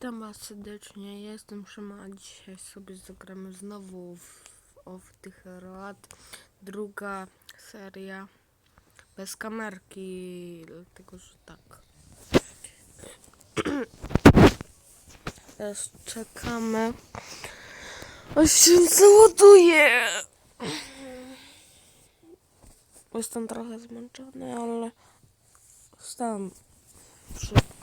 Witam Was serdecznie, ja jestem Szymon, a dzisiaj sobie zagramy znowu w Of the Road. Druga seria bez kamerki, dlatego że tak. Teraz czekamy, aż się załaduje. Jestem trochę zmęczony, ale wstałem szybko.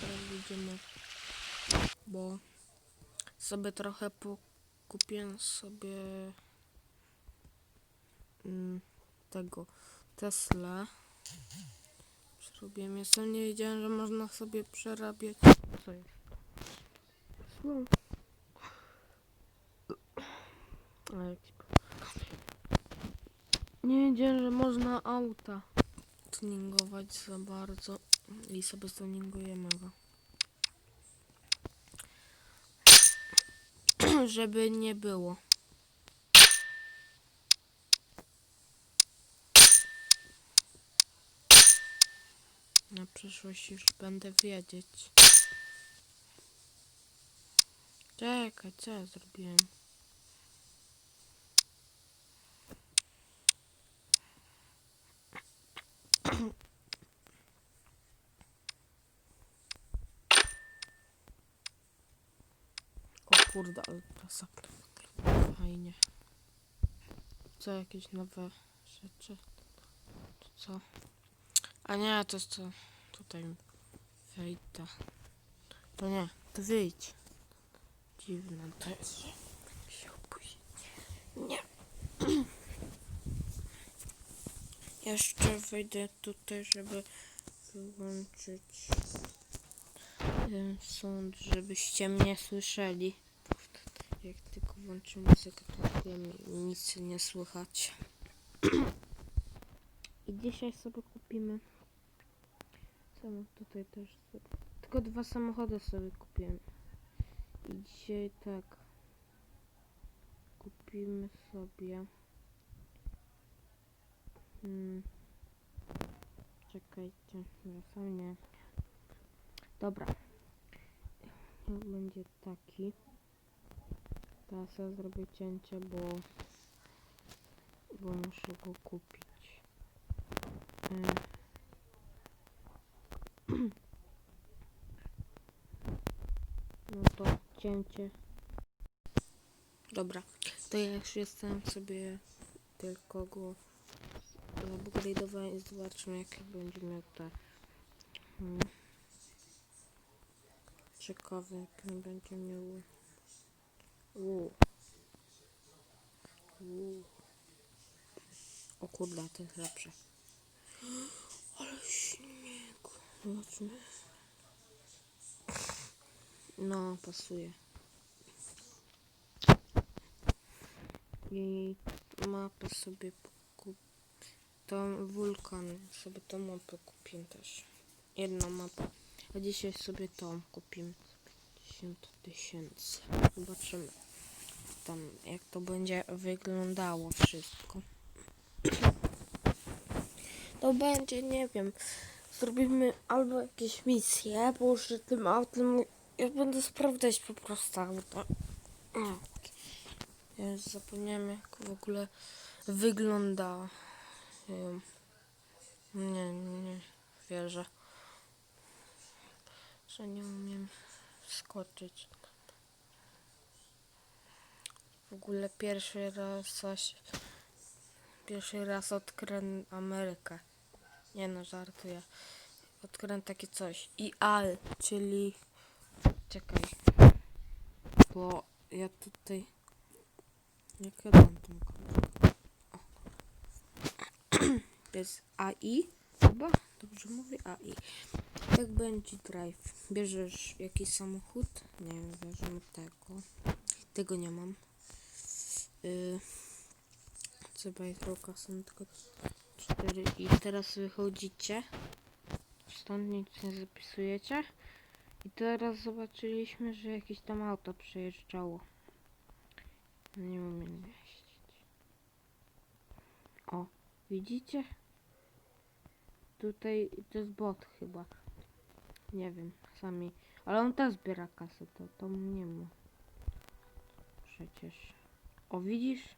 Teraz widzimy, bo sobie trochę kupiłem sobie mm, tego Tesla. Przerobiłem. Ja sam nie wiedziałem, że można sobie przerabiać. Co jest? Jakiś nie wiedziałem, że można auta tuningować za bardzo i sobie tuningujemy go. Żeby nie było. Na przyszłość już będę wiedzieć. Czekaj, co ja zrobiłem? O kurde, ale prasa fajnie. Co, jakieś nowe rzeczy? To co? A nie, to jest to tutaj wejdę. To nie, to wyjdź. Dziwne to jest, że się. Nie. Jeszcze wejdę tutaj, żeby wyłączyć ten sąd, żebyście mnie słyszeli. Jak tylko włączę muzykę, to nic nie słychać. I dzisiaj sobie kupimy. Mam tutaj też sobie. Tylko dwa samochody sobie kupiłem. I dzisiaj tak. Kupimy sobie. Hmm. Czekajcie, ja sam nie. Dobra. Będzie taki. Teraz ja zrobię cięcie, bo bo muszę go kupić. E. No to cięcie. Dobra, to ja już jestem sobie tylko go upgrade'owałem i zobaczymy jakie będzie miał te hmm. ciekawe jak on będzie miał Uuu. Uuu. o kurde to jest lepsze. Ale śnieg. Zobaczmy. No pasuje. I mapę sobie kup tą wulkan sobie tą mapę kupię też. Jedną mapę. A dzisiaj sobie tą kupimy 10 tysięcy. Zobaczymy tam jak to będzie wyglądało wszystko. To będzie nie wiem zrobimy albo jakieś misje już tym autem ja będę sprawdzać po prostu auto ja już zapomniałem jak w ogóle wygląda. Nie, nie, wierzę że nie umiem skoczyć ogóle pierwszy raz coś pierwszy raz odkryłem Amerykę nie no żartuję odkryłem takie coś i al czyli czekaj bo ja tutaj jak ja dam? O. To jest AI chyba? Dobrze mówię AI. Jak będzie drive? Bierzesz jakiś samochód? Nie wiem, bierzemy tego. Tego nie mam. Yy, trzeba jest roka, są tylko cztery. I teraz wychodzicie. Stąd nic nie zapisujecie. I teraz zobaczyliśmy, że jakieś tam auto przejeżdżało. Nie umiem mieścić. O, widzicie? Tutaj to jest bot chyba. Nie wiem, sami. Ale on też zbiera kasę, to, to nie mu. Przecież. O, widzisz?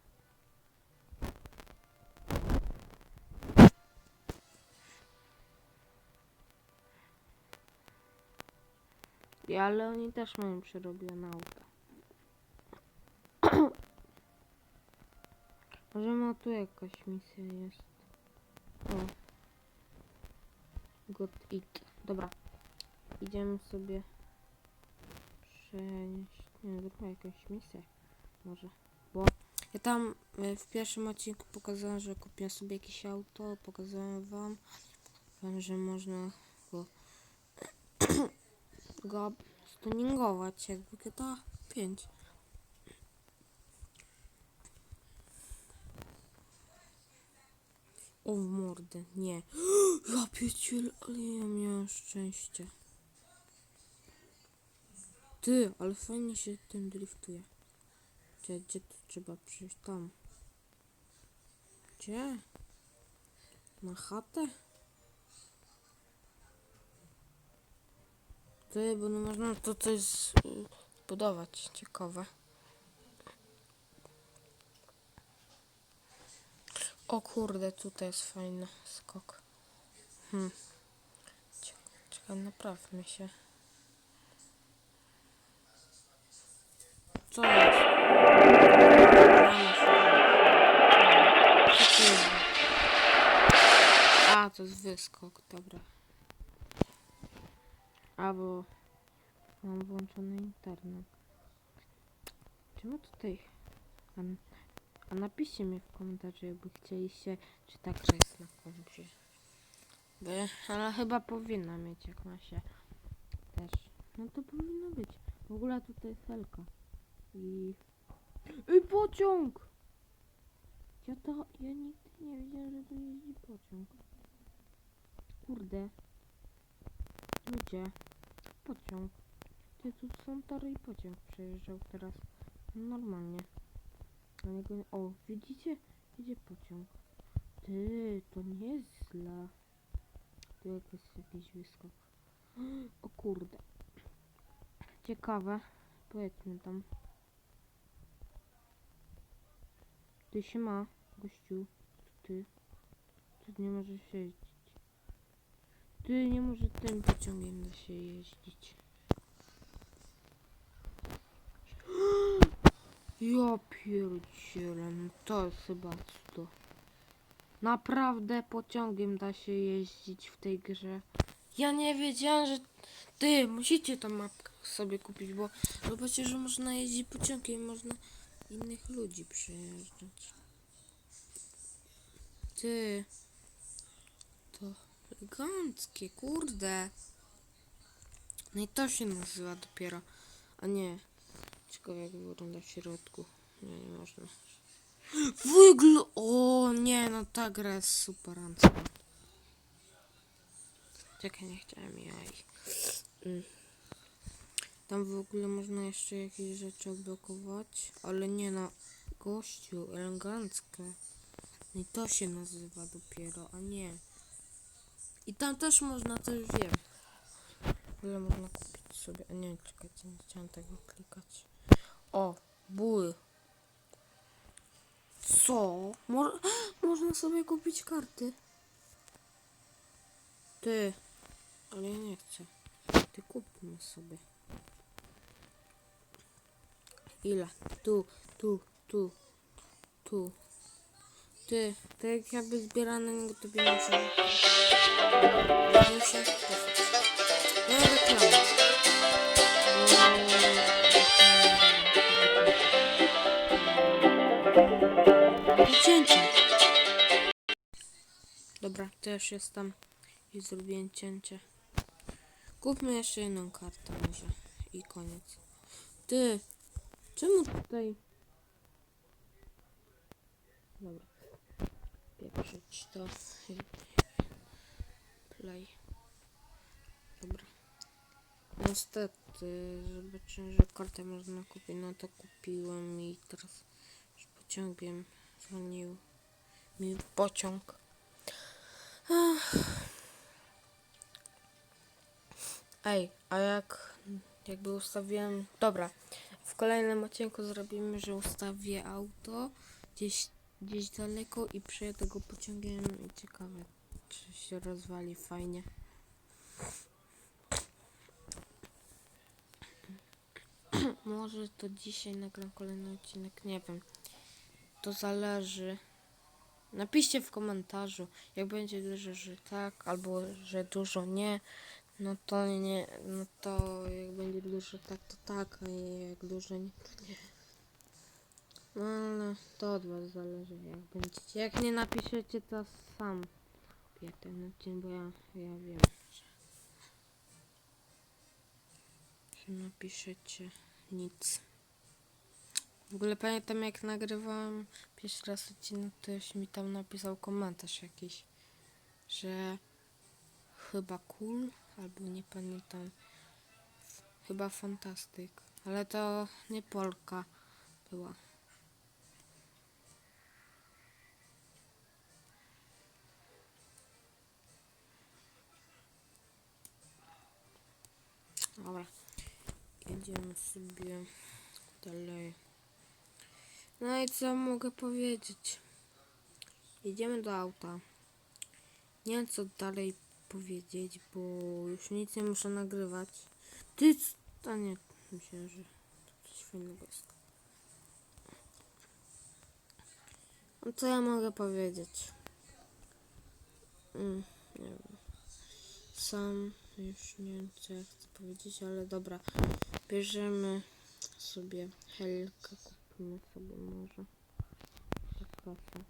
I, ale oni też mają przerobione. Może ma tu jakaś misja jest. O. Got it. Dobra. Idziemy sobie przenieść. Nie, zróbmy jakąś misję. Może. Bo ja tam e, w pierwszym odcinku pokazałem, że kupiłem sobie jakieś auto. Pokazałem wam, że można go, go stuningować jakby GTA 5. O w mordę, nie. Ja pieciel, ale ja miałem szczęście. Ty, ale fajnie się tym driftuje. Gdzie, gdzie tu trzeba przyjść? Tam. Gdzie? Na chatę? Ty, bo no można to coś z- y, zbudować. Ciekawe. O kurde, tutaj jest fajny skok. Hmm. Czekaj naprawmy się. Co jest? To jest wyskok, dobra. Albo mam włączony internet. Czemu tutaj... A, a napiszcie mi w komentarzu, jakby chcieliście, czy ta gra jest na kompie. By, ale chyba powinna mieć, jak ma się też. No to powinno być. W ogóle tutaj jest helka. I... I pociąg! Ja to... Ja nigdy nie wiedziałem, że tu jeździ pociąg. Kurde. Ludzie. Pociąg. Ty, tu są tory i pociąg przejeżdżał teraz. Normalnie. Na niego... nie- O, widzicie? Idzie pociąg. Ty, to nie jest źle. Tu jak jest jakiś wyskok. O kurde. Ciekawe. Pojedźmy tam. Ty się ma, gościu. Ty. Tu nie możesz jeździć. Ty nie może tym pociągiem da się jeździć. Ja pierdzielę, no to jest chyba to. Naprawdę pociągiem da się jeździć w tej grze. Ja nie wiedziałem, że ty musicie tą mapkę sobie kupić, bo zobaczcie, że można jeździć pociągiem, można innych ludzi przejeżdżać. Ty. To eleganckie, kurde. No i to się nazywa dopiero. A nie. Ciekawe jak wygląda w środku. Nie, nie można. Wygl... O nie, no ta gra jest super Czekaj, nie chciałem jaj. Mm. Tam w ogóle można jeszcze jakieś rzeczy odblokować, ale nie no, gościu, eleganckie. No i to się nazywa dopiero, a nie. I tam też można, już wiem. Ale można kupić sobie, a nie, czekajcie, nie chciałem tego klikać. O, buły. Co? Mo można sobie kupić karty. Ty. Ale ja nie chcę. Ty kupmy sobie. Ile? Tu, tu, tu, tu. Ty, tak jakby zbierane niego to pieniądze. No reklama. Cięcie. Dobra, to już jest tam i zrobiłem cięcie. Kupmy jeszcze jedną kartę może i koniec. Ty, czemu tutaj... Dobra. Pieprzyć to. Play. Dobra. Niestety, zobaczyłem, że kartę można kupić, no to kupiłem i teraz pociągiem zwolnił mi pociąg. Ach. Ej, a jak jakby ustawiłem... Dobra, w kolejnym odcinku zrobimy, że ustawię auto gdzieś, gdzieś daleko i przejadę go pociągiem i ciekawe, czy się rozwali fajnie. Może to dzisiaj nagram kolejny odcinek, nie wiem. To zależy. Napiszcie w komentarzu, jak będzie dużo, że tak, albo że dużo nie. No to nie, no to jak będzie dużo tak, to tak, a jak dużo nie, to nie. No ale to od was zależy, jak będziecie. Jak nie napiszecie, to sam kupię ten odcinek, bo ja, ja wiem, że, że napiszecie nic. W ogóle pamiętam jak nagrywałem pierwszy raz odcinek, to już mi tam napisał komentarz jakiś, że chyba cool, albo nie pamiętam, chyba fantastyk, ale to nie Polka była. Dobra, jedziemy sobie dalej. No i co mogę powiedzieć? Jedziemy do auta. Nie wiem co dalej powiedzieć, bo już nic nie muszę nagrywać. Ty, to nie, myślę, że to coś fajnego jest. No co ja mogę powiedzieć? Mm, nie wiem. Sam już nie wiem co ja chcę powiedzieć, ale dobra. Bierzemy sobie helkę, kupimy sobie może. Tak kasę.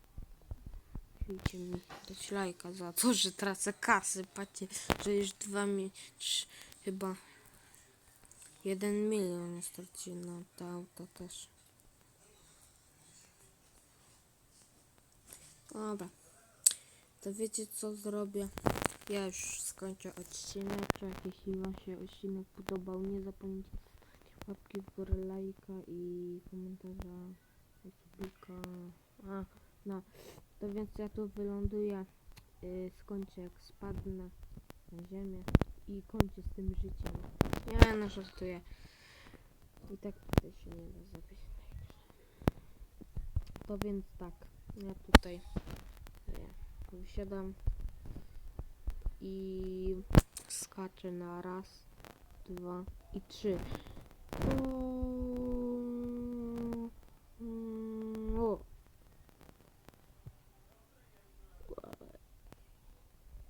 Musicie mi dać lajka za to, że tracę kasy. Patrzcie, że już dwa mi... chyba... Jeden milion straciłem na to auto też. Dobra. To wiecie co zrobię? Ja już skończę odcinek. Jeśli wam się odcinek podobał, nie zapomnijcie łapki w górę, lajka i komentarza. subika. A, no. To więc ja tu wyląduję. Yy, skończę jak spadnę na ziemię i kończę z tym życiem. Nie no, żartuję. I tak tutaj się nie da zabić. To więc tak. Ja tutaj ja i skaczę na raz, dwa i trzy. O,